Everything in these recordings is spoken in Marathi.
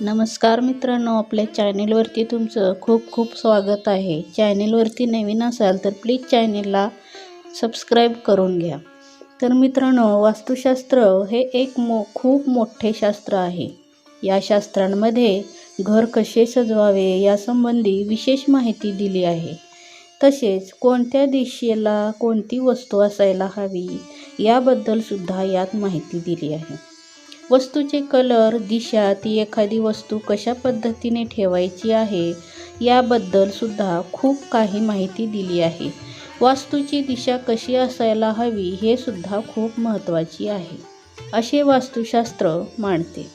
नमस्कार मित्रांनो आपल्या चॅनेलवरती तुमचं खूप खूप स्वागत आहे. चॅनेलवरती नवीन असाल तर प्लीज चॅनेलला सबस्क्राईब करून घ्या. तर मित्रांनो वास्तुशास्त्र हे एक मो खूप मोठे शास्त्र आहे. या शास्त्रांमध्ये घर कसे सजवावे यासंबंधी विशेष माहिती दिली आहे. तसेच कोणत्या दिशेला कोणती वस्तू असायला हवी याबद्दल सुद्धा यात माहिती दिली आहे. वस्तूचे कलर दिशा ती एखादी वस्तू कशा पद्धतीने ठेवायची आहे याबद्दल सुद्धा खूप काही माहिती दिली आहे. वास्तूची दिशा कशी असायला हवी हे सुद्धा खूप महत्त्वाची आहे असे वास्तुशास्त्र मांडते.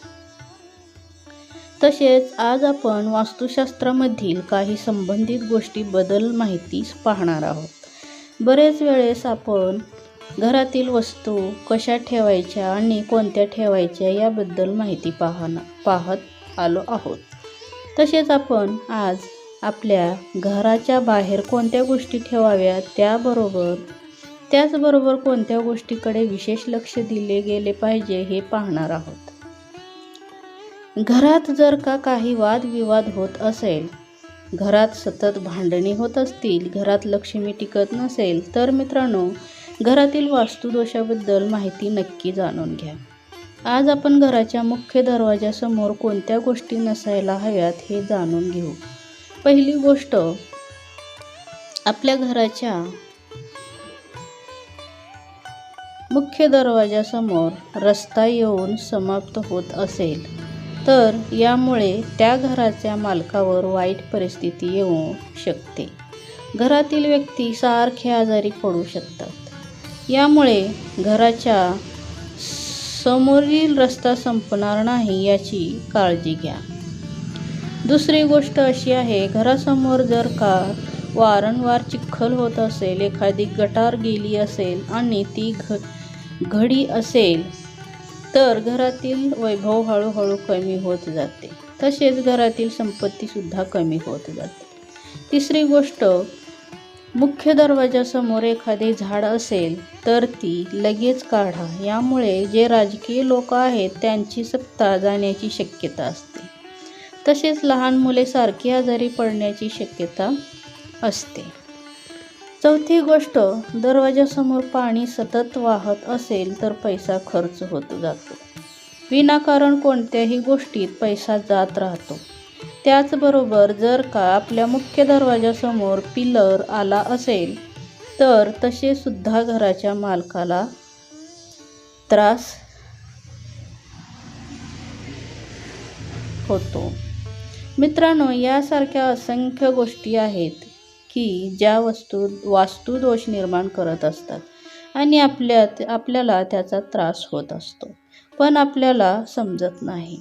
तसेच आज आपण वास्तुशास्त्रामधील काही संबंधित गोष्टीबद्दल माहिती पाहणार आहोत. बरेच वेळेस आपण घरातील वस्तू कशा ठेवायच्या आणि कोणत्या ठेवायच्या याबद्दल माहिती पाहणं पाहत आलो आहोत. तसेच आपण आज आपल्या घराच्या बाहेर कोणत्या गोष्टी ठेवाव्या त्याबरोबर त्याचबरोबर कोणत्या गोष्टीकडे विशेष लक्ष दिले गेले पाहिजे हे पाहणार आहोत. घरात जर का काही वादविवाद होत असेल घरात सतत भांडणी होत असतील घरात लक्ष्मी टिकत नसेल तर मित्रांनो घरातील वास्तुदोषाबद्दल माहिती नक्की जाणून घ्या. आज आपण घराच्या मुख्य दरवाजासमोर कोणत्या गोष्टी नसायला हव्यात हे जाणून घेऊ. पहिली गोष्ट आपल्या घराच्या मुख्य दरवाजासमोर रस्ता येऊन समाप्त होत असेल तर यामुळे त्या घराच्या मालकावर वाईट परिस्थिती येऊ शकते. घरातील व्यक्ती सारखे आजारी पडू शकतात. यामुळे घराच्या समोरील रस्ता संपणार नाही याची काळजी घ्या. दुसरी गोष्ट अशी आहे घरासमोर जर का वारंवार चिखल होत असेल एखादी गटार गेली असेल आणि ती घ घडी असेल तर घरातील वैभव हळूहळू कमी होत जाते. तसेच घरातील संपत्तीसुद्धा कमी होत जाते. तिसरी गोष्ट मुख्य दरवाजासमोर एखादे झाड असेल तर ती लगेच काढा. यामुळे जे राजकीय लोक आहेत त्यांची सत्ता जाण्याची शक्यता असते. तसेच लहान मुले सारखी आजारी पडण्याची शक्यता असते. चौथी गोष्ट दरवाजासमोर पाणी सतत वाहत असेल तर पैसा खर्च होत जातो. विनाकारण कोणत्याही गोष्टीत पैसा जात राहतो. त्याचबरोबर जर का आपल्या मुख्य दरवाजासमोर पिलर आला असेल तर तसे सुद्धा घराच्या मालकाला त्रास होतो. मित्रांनो यासारख्या असंख्य गोष्टी आहेत की ज्या वस्तू वास्तुदोष निर्माण करत असतात आणि आपल्या आपल्याला त्याचा त्रास होत असतो. पण आपल्याला समजत नाही.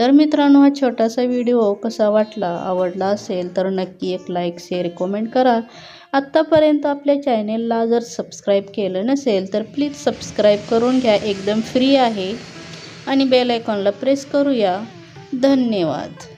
तर मित्रांनो हा छोटासा व्हिडिओ कसा वाटला आवडला असेल तर नक्की एक लाईक शेअर कमेंट करा. आत्तापर्यंत आपल्या चॅनेलला जर सबस्क्राईब केलं नसेल तर प्लीज सबस्क्राईब करून घ्या एकदम फ्री आहे. आणि बेल आयकॉनला प्रेस करूया. धन्यवाद.